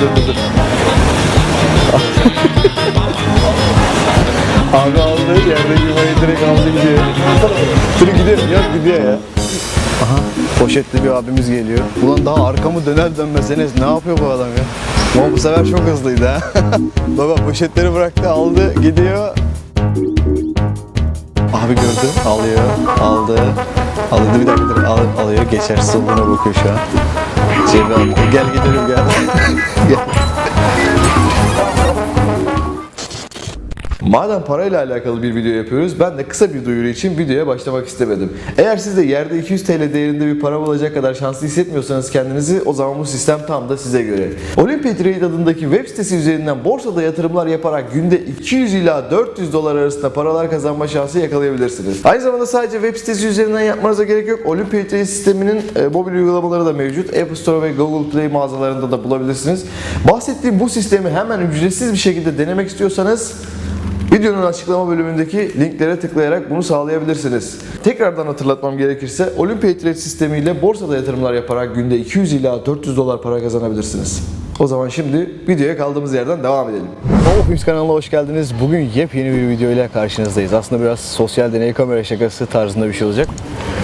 dur dur dur. Abi aldı yerdeki yumayı direkt aldı gidiyor. Dur gidiyor yok gidiyor ya. Aha poşetli bir abimiz geliyor. Ulan daha arkamı döner dönmez Enes ne yapıyor bu adam ya? Ama bu sefer çok hızlıydı ha. Baba poşetleri bıraktı aldı gidiyor. Abi gördü alıyor aldı. Aldı bir dakika al, alıyor geçersiz olduğuna bakıyor şu an. Cebe aldı. Gel gidelim gel. gel. Madem parayla alakalı bir video yapıyoruz, ben de kısa bir duyuru için videoya başlamak istemedim. Eğer siz de yerde 200 TL değerinde bir para bulacak kadar şanslı hissetmiyorsanız kendinizi, o zaman bu sistem tam da size göre. Olympia Trade adındaki web sitesi üzerinden borsada yatırımlar yaparak günde 200 ila 400 dolar arasında paralar kazanma şansı yakalayabilirsiniz. Aynı zamanda sadece web sitesi üzerinden yapmanıza gerek yok. Olympia Trade sisteminin e, mobil uygulamaları da mevcut. App Store ve Google Play mağazalarında da bulabilirsiniz. Bahsettiğim bu sistemi hemen ücretsiz bir şekilde denemek istiyorsanız Videonun açıklama bölümündeki linklere tıklayarak bunu sağlayabilirsiniz. Tekrardan hatırlatmam gerekirse Olympia Trade sistemiyle borsada yatırımlar yaparak günde 200 ila 400 dolar para kazanabilirsiniz. O zaman şimdi videoya kaldığımız yerden devam edelim. Home Films kanalına hoş geldiniz. Bugün yepyeni bir video ile karşınızdayız. Aslında biraz sosyal deney kamera şakası tarzında bir şey olacak.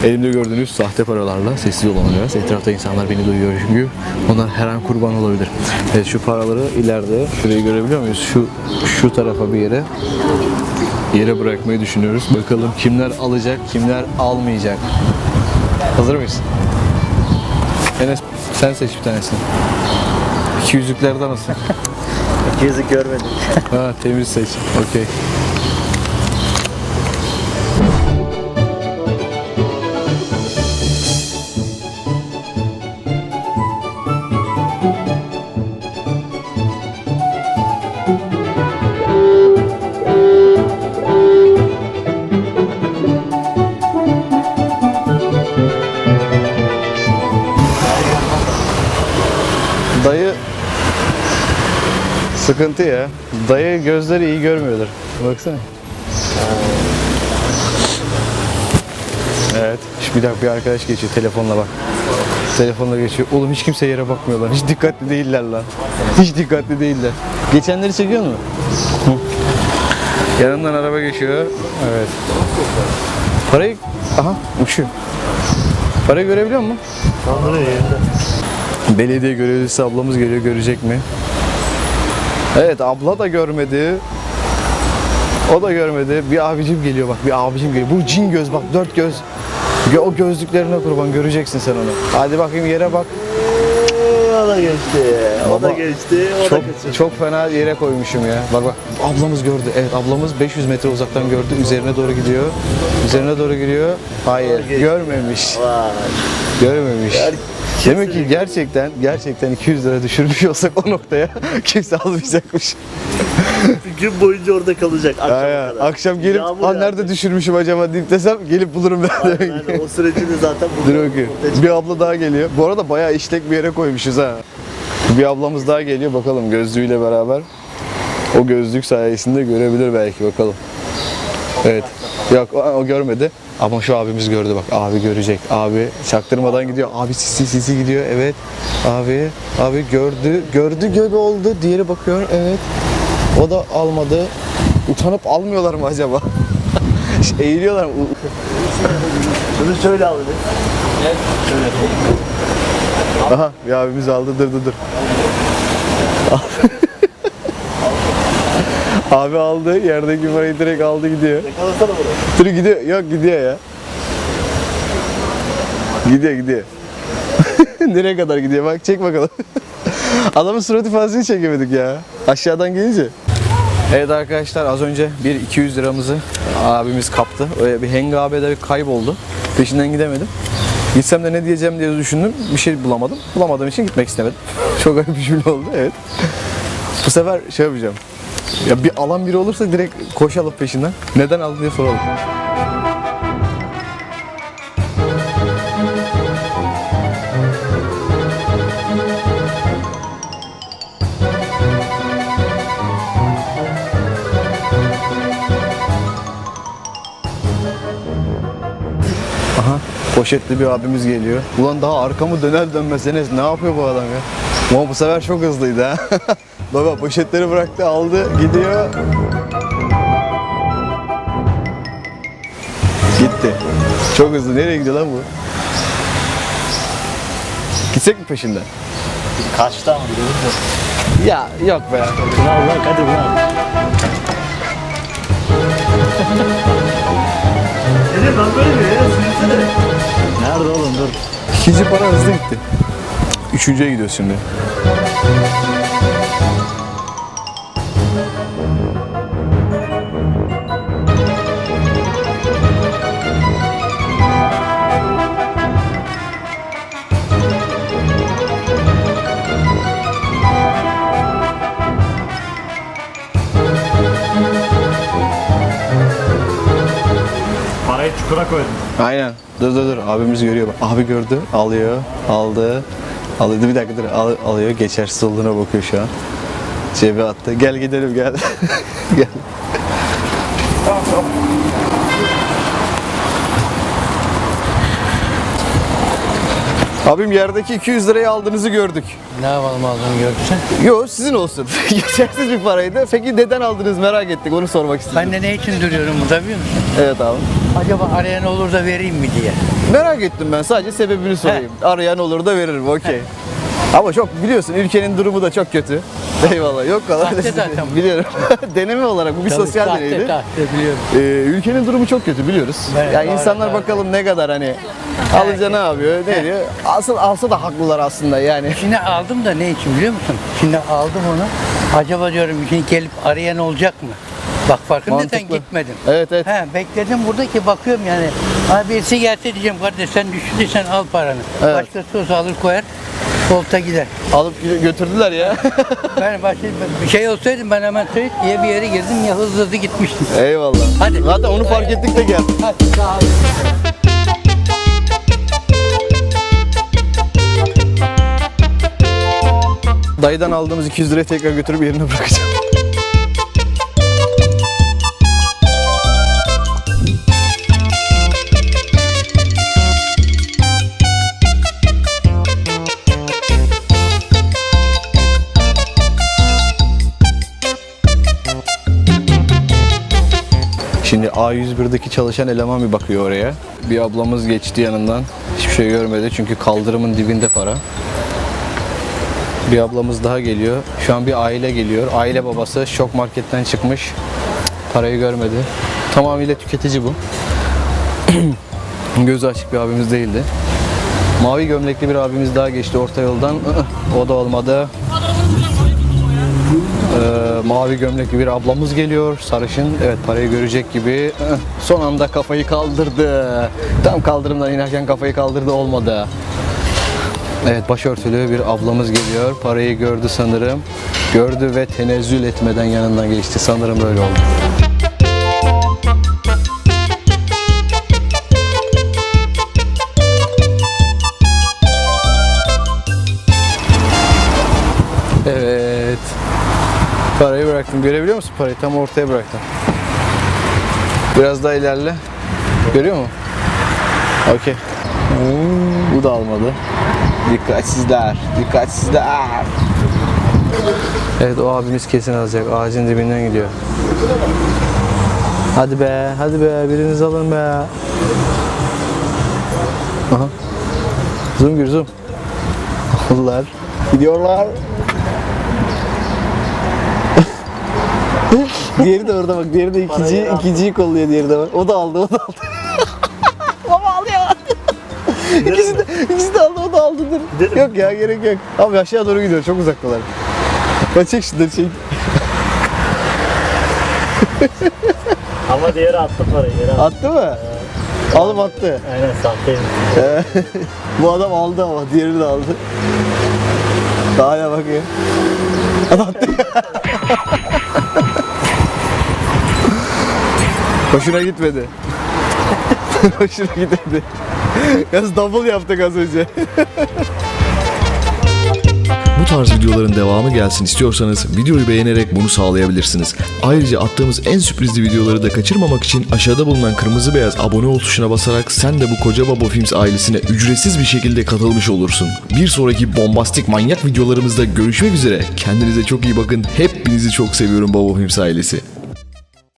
Elimde gördüğünüz sahte paralarla sessiz olalım biraz. Etrafta insanlar beni duyuyor çünkü onlar her an kurban olabilir. Evet şu paraları ileride şurayı görebiliyor muyuz? Şu şu tarafa bir yere yere bırakmayı düşünüyoruz. Bakalım kimler alacak, kimler almayacak. Hazır mıyız? Enes sen seç bir tanesini. İki yüzüklerden nasıl? Yüzük görmedim. ha temiz seç. Okey. Dayı sıkıntı ya. Dayı gözleri iyi görmüyordur. Baksana. Evet. Şu bir dakika bir arkadaş geçiyor telefonla bak. Telefonla geçiyor. Oğlum hiç kimse yere bakmıyor lan. Hiç dikkatli değiller lan. Hiç dikkatli değiller. Geçenleri çekiyor mu? Yanından araba geçiyor. Evet. Parayı... Aha uçuyor. Parayı görebiliyor musun? Kandırıyor yerinde. Belediye görevlisi ablamız geliyor görecek mi? Evet abla da görmedi. O da görmedi. Bir abicim geliyor bak bir abicim geliyor. Bu cin göz bak dört göz. Gö- O gözlüklerine kurban göreceksin sen onu. Hadi bakayım yere bak. O da geçti. O Baba, da geçti. O Çok da kaçırdı. çok fena yere koymuşum ya. Bak bak ablamız gördü. Evet ablamız 500 metre uzaktan gördü. Üzerine doğru gidiyor. Üzerine doğru gidiyor. Hayır görmemiş. Vay. Görmemiş. Demek ki gerçekten gerçekten 200 lira düşürmüş olsak o noktaya kimse almayacakmış. Bir gün boyunca orada kalacak. Aynen. kadar. Akşam gelip Yağmur "Aa, nerede düşürmüşüm acaba deyip desem gelip bulurum ben. Aynen, aynen. O sürecini zaten Dur burada. bakayım. ortaya çık- Bir abla daha geliyor. Bu arada bayağı işlek bir yere koymuşuz ha. Bir ablamız daha geliyor bakalım gözlüğüyle beraber. O gözlük sayesinde görebilir belki bakalım. Evet. Yok o, o görmedi. Ama şu abimiz gördü bak. Abi görecek. Abi çaktırmadan gidiyor. Abi sisi sisi gidiyor. Evet. Abi abi gördü. Gördü göbe oldu. Diğeri bakıyor. Evet. O da almadı. Utanıp almıyorlar mı acaba? Eğiliyorlar mı? Bunu şöyle al. dedi. Aha bir abimiz aldı dur dur dur. Abi aldı yerdeki parayı direkt aldı gidiyor. Yakalasana bunu. Dur gidiyor yok gidiyor ya. Gidiyor gidiyor. Nereye kadar gidiyor bak çek bakalım. Adamın surat ifadesini çekemedik ya. Aşağıdan gelince. Evet arkadaşlar az önce bir 200 liramızı abimiz kaptı. Öyle bir hengabede bir kayboldu. Peşinden gidemedim. Gitsem de ne diyeceğim diye düşündüm. Bir şey bulamadım. Bulamadığım için gitmek istemedim. Çok garip bir cümle oldu evet. Bu sefer şey yapacağım. Ya bir alan biri olursa direkt koşalım peşinden. Neden aldın diye soralım. Aha poşetli bir abimiz geliyor. Ulan daha arkamı döner dönmez Enes ne yapıyor bu adam ya? Ama bu sefer çok hızlıydı ha. Baba poşetleri bıraktı aldı gidiyor. Gitti. Çok hızlı. Nereye gidiyor lan bu? Gitsek mi peşinden? Kaçtı ama biliyor musun? Ya yok be. Ulan ulan hadi ulan. Dede ben böyle. Nerede oğlum dur. İkinci para hızlı gitti. Üçüncüye gidiyoruz şimdi. Parayı çukura koydum. Aynen. Dur dur dur. Abimiz görüyor. Abi gördü. Alıyor. Aldı. Aldı. Bir dakika dur. Al- alıyor. Geçersiz olduğuna bakıyor şu an. Cebe attı. Gel gidelim gel. gel. Abim yerdeki 200 lirayı aldığınızı gördük. Ne yapalım aldığını görürsen. Yo sizin olsun. Geçersiz bir paraydı. Peki neden aldınız merak ettik. Onu sormak istedim. Ben de ne için duruyorum burada biliyor musun? Evet abi. Acaba arayan olur da vereyim mi diye. Merak ettim ben. Sadece sebebini sorayım. Arayan olur da veririm. Okey. Ama çok biliyorsun ülkenin durumu da çok kötü. Eyvallah. Yok kadar. Sahte zaten bu. Biliyorum. Deneme olarak bu bir Tabii, sosyal sahte, deneydi. sahte biliyorum. Ee, ülkenin durumu çok kötü biliyoruz. Evet, yani doğru, insanlar doğru. bakalım ne kadar hani alınca ne yapıyor, ne diyor. Asıl alsa da haklılar aslında yani. Şimdi aldım da ne için biliyor musun? Şimdi aldım onu. Acaba diyorum şimdi gelip arayan olacak mı? Bak farkındaysan Mantıklı. gitmedim. Evet evet. He, bekledim burada ki bakıyorum yani. Ha birisi gelse diyeceğim kardeş sen düştüysen al paranı. Evet. Başkası olsa alır koyar. Koltuğa gider. Alıp gö- götürdüler ya. Ben başka bir şey olsaydım ben hemen tüyt diye bir yere girdim ya hızlı hızlı gitmiştim. Eyvallah. Hadi. Zaten onu fark ettik de geldik. Hadi sağ ol. Dayıdan aldığımız 200 lirayı tekrar götürüp yerine bırakacağım. Şimdi A101'deki çalışan eleman bir bakıyor oraya. Bir ablamız geçti yanından. Hiçbir şey görmedi çünkü kaldırımın dibinde para. Bir ablamız daha geliyor. Şu an bir aile geliyor. Aile babası şok marketten çıkmış. Parayı görmedi. Tamamıyla tüketici bu. Gözü açık bir abimiz değildi. Mavi gömlekli bir abimiz daha geçti orta yoldan. O da olmadı. Ee, mavi gömlekli bir ablamız geliyor. Sarışın. Evet parayı görecek gibi. Son anda kafayı kaldırdı. Tam kaldırımdan inerken kafayı kaldırdı olmadı. Evet başörtülü bir ablamız geliyor. Parayı gördü sanırım. Gördü ve tenezzül etmeden yanından geçti. Sanırım böyle oldu. Evet. Parayı bıraktım. Görebiliyor musun parayı? Tam ortaya bıraktım. Biraz daha ilerle. Görüyor musun? Okey. Bu da almadı. Dikkatsizler, dikkatsizler. Evet o abimiz kesin alacak. Ağacın dibinden gidiyor. Hadi be, hadi be. Biriniz alın be. Aha. Zoom gir zoom. Aldılar. Gidiyorlar. diğeri de orada bak. Diğeri de ikinci, ikinciyi kolluyor diğeri de bak. O da aldı, o da aldı. Baba alıyor. ikisi, de, ikisi de aldı, o da aldı. Dur. Gidelim. Yok ya gerek yok. Abi aşağı doğru gidiyor. Çok uzaktalar. Bak çek şunları çek. Ama diğeri attı parayı. Yere attı. Attı mı? Alıp attı. Aynen sahteymiş. Bu adam aldı ama diğerini de aldı. Daha ya bakıyor. Adam attı. Hoşuna gitmedi. Hoşuna gitmedi. Yalnız double yaptık az önce. Bu tarz videoların devamı gelsin istiyorsanız videoyu beğenerek bunu sağlayabilirsiniz. Ayrıca attığımız en sürprizli videoları da kaçırmamak için aşağıda bulunan kırmızı beyaz abone ol tuşuna basarak sen de bu koca Babo Films ailesine ücretsiz bir şekilde katılmış olursun. Bir sonraki bombastik manyak videolarımızda görüşmek üzere. Kendinize çok iyi bakın. Hepinizi çok seviyorum Babo Films ailesi.